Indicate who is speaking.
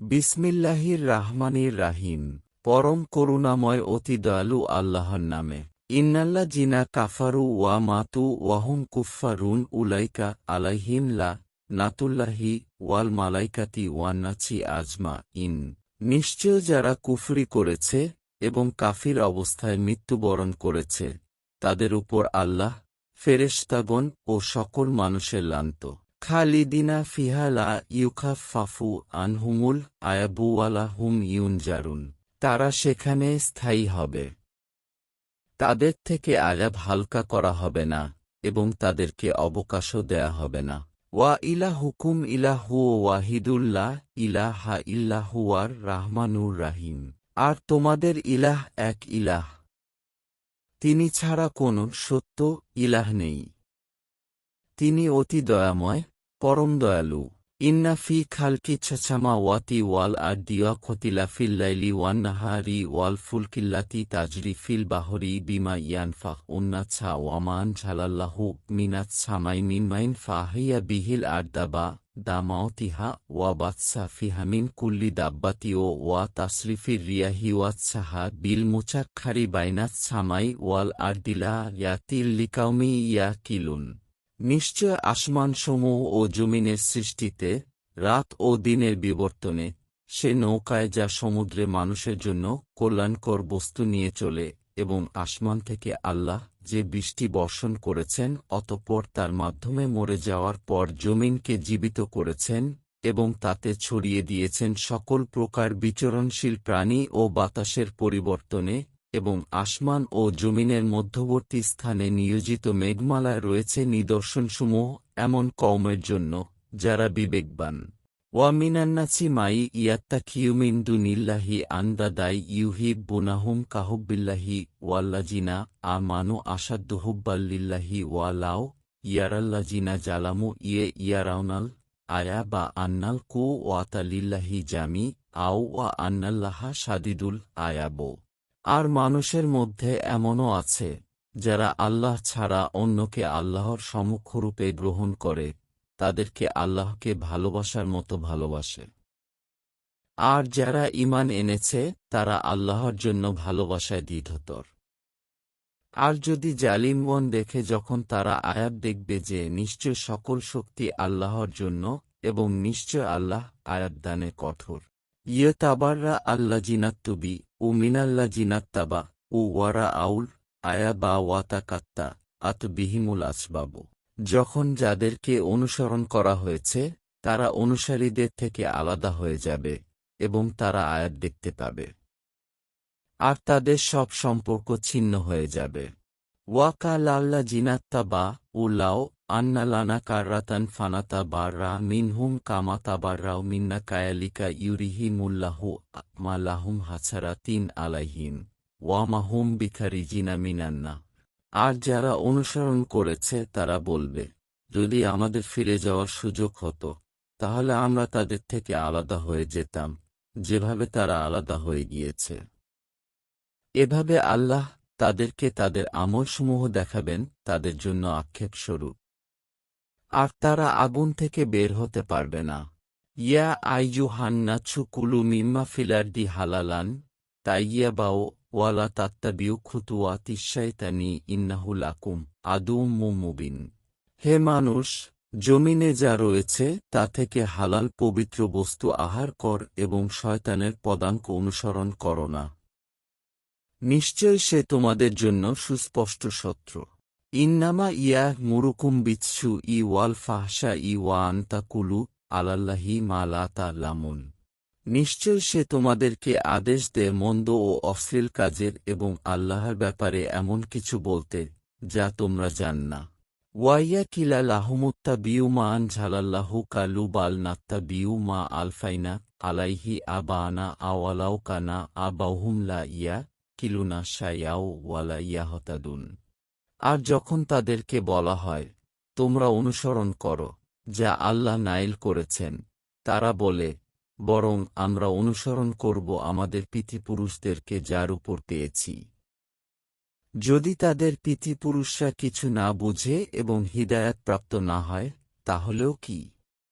Speaker 1: বিসমিল্লাহির রাহমানির রাহিম। পরম করুণাময় অতি দয়ালু আল্লাহর নামে। ইন্নাল্লা জিনা কাফারু ওয়া মাতু ওয়াহুম কুফফারুন উলাইকা আলাইহিম লা নাতুল্লাহি ওয়াল মালাইকাতি ওয়ান্নাচি আজমা ইন নিশ্চয় যারা কুফরি করেছে এবং কাফির অবস্থায় মৃত্যুবরণ করেছে, তাদের উপর আল্লাহ, ফেরেশতাগণ ও সকল মানুষের লান্ত। খালিদিনা ফিহালা ইউখাফাফু আনহুমুল আয়াবুওয়ালা হুম ইউনজারুন তারা সেখানে স্থায়ী হবে। তাদের থেকে আয়াব হালকা করা হবে না এবং তাদেরকে অবকাশও দেয়া হবে না। ওয়া ইলাহুকুম ইলাহু ওয়াহিদুল্লাহ ইলাহা ইল্লাহুয়ার রাহমানুর রাহিম। আর তোমাদের ইলাহ এক ইলাহ। তিনি ছাড়া কোনো সত্য ইলাহ নেই। তিনি অতি দয়াময় পরম দয়ালু, ইন্না ফি খালকি ছাছামা ওয়াতি ওয়াল আর দিয়া খতিলা ফিল লাইলি ওয়ান নাহারি ওয়াল ফুলকিল্লাতি তাজরি ফিল বাহরি বিমা ইয়ানফা উন্নাচ্ছা ওয়ামান ঝালাল্লাহু মিনাত ছামাই মিমাইন ফাহিয়া বিহিল আর দাবা দামাওতিহা ওয়া বাদসা ফিহামিন কুল্লি দাব্বাতি ও ওয়া তাসরিফির রিয়াহি ওয়াৎসাহা বিল মুচাক্ষারি বাইনাত ছামাই ওয়াল আর দিলা ইয়াতিল লিকাউমি ইয়া কিলুন নিশ্চয় আসমানসমূহ ও জমিনের সৃষ্টিতে, রাত ও দিনের বিবর্তনে, সে নৌকায় যা সমুদ্রে মানুষের জন্য কল্যাণকর বস্তু নিয়ে চলে এবং আসমান থেকে আল্লাহ যে বৃষ্টি বর্ষণ করেছেন, অতঃপর তার মাধ্যমে মরে যাওয়ার পর জমিনকে জীবিত করেছেন এবং তাতে ছড়িয়ে দিয়েছেন সকল প্রকার বিচরণশীল প্রাণী ও বাতাসের পরিবর্তনে এবং আসমান ও জমিনের মধ্যবর্তী স্থানে নিয়োজিত মেঘমালায় রয়েছে নিদর্শনসমূহ এমন কওমের জন্য, যারা বিবেকবান। ওয়ামিনান্নাচি মাই ইয়াত্তা কিউমিন্দু নিল্লাহি আন্দাদাই ইউহিব বুনাহুম কাহুব্বিল্লাহি ওয়াল্লাজিনা আ মানু আসাদ্দু হুব্বাল্লিল্লাহি ওয়ালাও ইয়ারাল্লাজিনা জালামু ইয়ে ইয়ারাউনাল আয়া বা আন্নাল কু ওয়াতালিল্লাহি জামি আও ওয়া আন্নাল্লাহা সাদিদুল আয়াবো। আর মানুষের মধ্যে এমনও আছে, যারা আল্লাহ ছাড়া অন্যকে আল্লাহর সম্মুখরূপে গ্রহণ করে, তাদেরকে আল্লাহকে ভালোবাসার মতো ভালোবাসে। আর যারা ইমান এনেছে, তারা আল্লাহর জন্য ভালোবাসায় দৃঢ়তর। আর যদি জালিমগণ দেখে যখন তারা আয়াত দেখবে যে নিশ্চয় সকল শক্তি আল্লাহর জন্য এবং নিশ্চয় আল্লাহ আয়াত দানে কঠোর। ইয়ে তাবাররা আল্লা জিনাত্তুবি ও মিনাল্লা জিনাত্তাবা ও ওয়ারা আউল আয়া বা ওয়াতা কাত্তা আত বিহিমুল আসবাবু। যখন যাদেরকে অনুসরণ করা হয়েছে, তারা অনুসারীদের থেকে আলাদা হয়ে যাবে এবং তারা আয়াত দেখতে পাবে। আর তাদের সব সম্পর্ক ছিন্ন হয়ে যাবে। ওয়াকা লাল্লা জিনাত্তা বা উল্লাও আন্না লানা কার্রাতান ফানাতা বাররা মিনহুম কামাতা বাররাও মিন্না কায়ালিকা ইউরিহি মুল্লাহু মালাহুম হাছারা তিন আলাইহিম ওয়ামাহুম বিখারিজিনা মিনান্না আর যারা অনুসরণ করেছে তারা বলবে, যদি আমাদের ফিরে যাওয়ার সুযোগ হতো, তাহলে আমরা তাদের থেকে আলাদা হয়ে যেতাম, যেভাবে তারা আলাদা হয়ে গিয়েছে। এভাবে আল্লাহ তাদেরকে তাদের আমলসমূহ দেখাবেন, তাদের জন্য আক্ষেপ স্বরূপ। আর তারা আগুন থেকে বের হতে পারবে না। ইয়া আইজু হান্নাছু কুলু মিম্মা ফিলার্দি হালালান তাইয়া বাও ওয়ালা তাত্তাবিউ খুতুয়া তিশাইতানি ইন্নাহুল আকুম আদুম মুবিন। হে মানুষ, জমিনে যা রয়েছে তা থেকে হালাল পবিত্র বস্তু আহার কর এবং শয়তানের পদাঙ্ক অনুসরণ কর না। নিশ্চয় সে তোমাদের জন্য সুস্পষ্ট শত্রু। ইন্নামা ইয়া মুরুকুম বিৎসু ই ওয়াল ফাহসা ই ওয়ান আন্তা কুলু আলাল্লাহি মা লা লামুন নিশ্চয় সে তোমাদেরকে আদেশ দেয় মন্দ ও অশ্লীল কাজের এবং আল্লাহর ব্যাপারে এমন কিছু বলতে, যা তোমরা জান না। ওয়াইয়া কিলা লাহমুত্তা বিউ মা আন ঝালাল্লাহু কালু বাল নাত্তা বিউ মা আলফাইনা আলাইহি আবানা আওয়ালাও কানা আবাহুম লা ইয়া কিলুনা শায়াও ওয়ালা ইয়াহতাদুন। আর যখন তাদেরকে বলা হয়, তোমরা অনুসরণ করো, যা আল্লাহ নাইল করেছেন, তারা বলে, বরং আমরা অনুসরণ করব আমাদের পিতৃপুরুষদেরকে যার উপর পেয়েছি। যদি তাদের পিতৃপুরুষরা কিছু না বুঝে এবং হৃদায়াত প্রাপ্ত না হয়, তাহলেও কি?